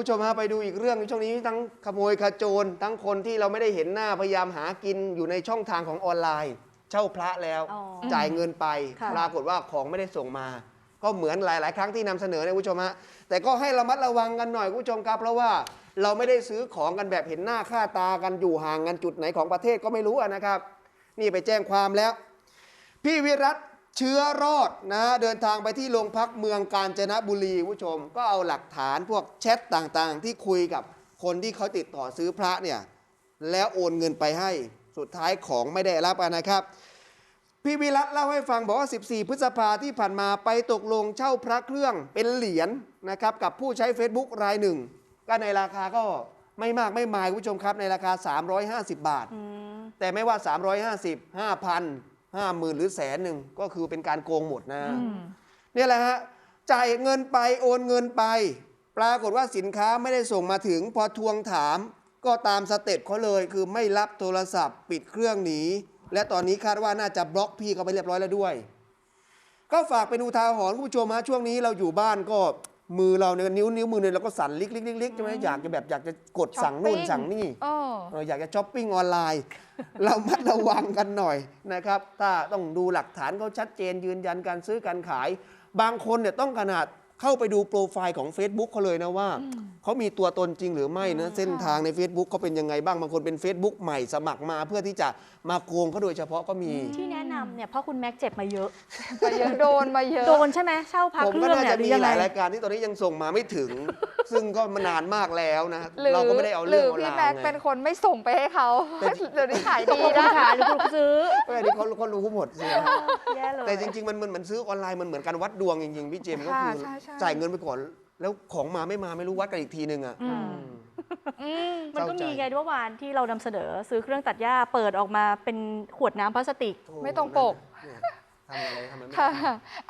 ผู้ชมฮะไปดูอีกเรื่องช่วงนี้ทั้งขโมยขโจรทั้งคนที่เราไม่ได้เห็นหน้าพยายามหากินอยู่ในช่องทางของออนไลน์ เช่าพระแล้วอ๋อจ่ายเงินไป ค่ะ ปรากฏว่าของไม่ได้ส่งมา ก็เหมือนหลาย ๆ ครั้งที่นำเสนอนะคุณผู้ชมฮะแต่ก็ให้ระมัดระวังกันหน่อยคุณผู้ชมครับเพราะว่าเราไม่ได้ซื้อของกันแบบเห็นหน้าค่าตากันอยู่ห่างกันจุดไหนของประเทศก็ไม่รู้อะนะครับ นี่ไปแจ้งความแล้ว พี่วิรัต เชื้อรอดนะเดินทางไปที่โรงพักเมืองกาญจนบุรีคุณผู้ชม ก็เอาหลักฐานพวกแชทต่างๆ ที่คุยกับคนที่เขาติดต่อซื้อพระเนี่ยแล้วโอนเงินไปให้สุดท้ายของไม่ได้รับอะนะครับ พี่วิรัตเล่าให้ฟังบอกว่า 14 พฤษภาที่ผ่านมาไปตกลงเช่าพระเครื่องเป็นเหรียญนะครับกับผู้ใช้ Facebook รายหนึ่ง ก็ในราคาก็ไม่มากไม่มายคุณผู้ชมครับในราคา 350 บาทอืมแต่ไม่ว่า 350 5,000 50,000หรือแสนหนึ่งก็คือเป็นการโกงหมดนะเนี่ยแหละฮะจ่ายเงินไปโอนเงินไป ปรากฏว่าสินค้าไม่ได้ส่งมาถึง พอทวงถาม ก็ตามสเต็ปเขาเลยคือไม่รับโทรศัพท์ปิดเครื่องหนีและตอนนี้คาดว่าน่าจะบล็อกพี่เขาไปเรียบร้อยแล้วด้วย ก็ฝากเป็นอุทาหรณ์คุณผู้ชมฮะช่วงนี้เราอยู่บ้านก็ มือเราเนี่ยนิ้วนิ้วมือเนี่ยเราก็สั่นลิกลิกลิกลิกใช่ไหมอยากจะแบบอยากจะกดสั่งนู่นช้อปปิ้งสั่งนี่โอ้เอออยากจะช้อปปิ้งออนไลน์ เรามัดระวังกันหน่อยนะครับ ถ้าต้องดูหลักฐานเขาชัดเจนยืนยันการซื้อการขาย บางคนเนี่ยต้องขนาดเข้าไปดูโปรไฟล์ของ Facebook เขาเลยนะว่า เขามีตัวตนจริงหรือไม่นะเส้นทางใน Facebook เขาเป็นยังไงบ้างบางคนเป็น Facebook ใหม่สมัครมา เพื่อที่จะมาโกงเขาโดยเฉพาะก็มี ที่แนะนำเนี่ยเพราะคุณแม็กเจ็บมาเยอะ มาเยอะโดนมาเยอะ โดนใช่ไหมเช่าพักผมเคก็รื่องน่าเนี่ยจะหรืมีอยังหไงลายรายการที่ตอนนี้ยังส่งมาไม่ถึง ซึ่งก็มานานมากแล้วนะหรือเราก็ไม่ได้เอาหเรื่รือองอออนพี่ไลแม็กน์ไง เป็นคนไม่ส่งไปให้เขาเดี๋ยวนี้ขายดีคุณนะ ขายหรือคุณซื้อไม่อันนี้เขาเขารู้หมดสิครับแย่เลย แต่จริง ๆ มันมันเหมือนซื้อออนไลน์มันเหมือนการวัดดวงจริง ๆ พี่เจมส์ก็ค่ะคือใช่ใช่ จ่ายเงินไปก่อน แล้วของมาไม่มาไม่รู้วัดกันอีกทีหนึ่งอะอืมอืม มันก็เศร้าใจ มีไงเมื่อวานที่เรานำเสนอซื้อเครื่องตัดหญ้าเปิดออกมาเป็นขวดน้ำพลาสติกโธ่ไม่ตรงปก เนี่ยทำอะไรทำอะไรไม่ได้ ค่ะ